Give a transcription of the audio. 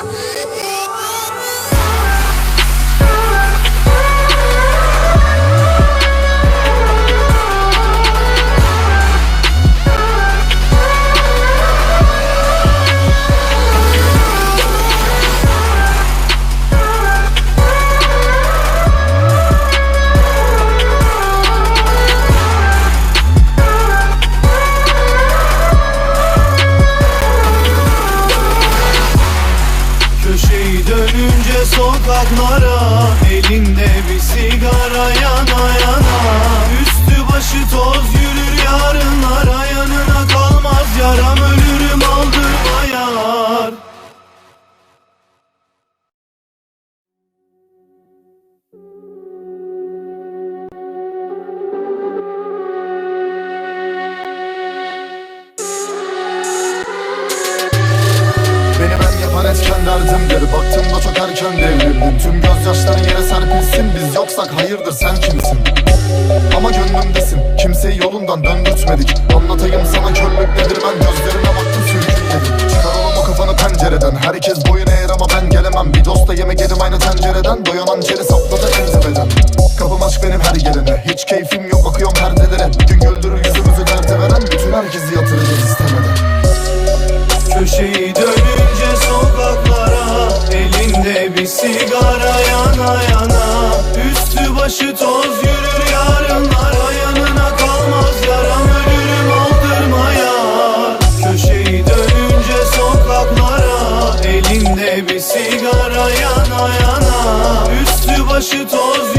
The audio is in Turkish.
Oh, dönünce sokaklara Benim en yapar etken derdimdir Baktığımda çok erken devrildim. Tüm gözyaşların yere serpilsin. Biz yoksak hayırdır sen kimsin? Ama gönlümdesin. Kimseyi yolundan döndürtmedik. Anlatayım sana körlük nedir? Ben gözlerine baktım sürgün yedim. Çıkar oğlum kafanı pencereden. Herkes boyun eğer ama ben gelemem. Bir dosta yemek yedim aynı tencereden. Doyan hançeri sapladı en tepeden Kapım aşk benim her gelene Hiç keyfim yok akıyorum perdelere. Gün güldürür yüzümüzü derde veren. Bütün herkesi yatıracağız istemeden. Köşeyi dönünce sigara yana yana. Üstü başı toz yürür yarınlara Yanına kalmaz yaram ölürüm aldırma yar Köşeyi dönünce sokaklara. Elinde bir sigara yana yana. Üstü başı toz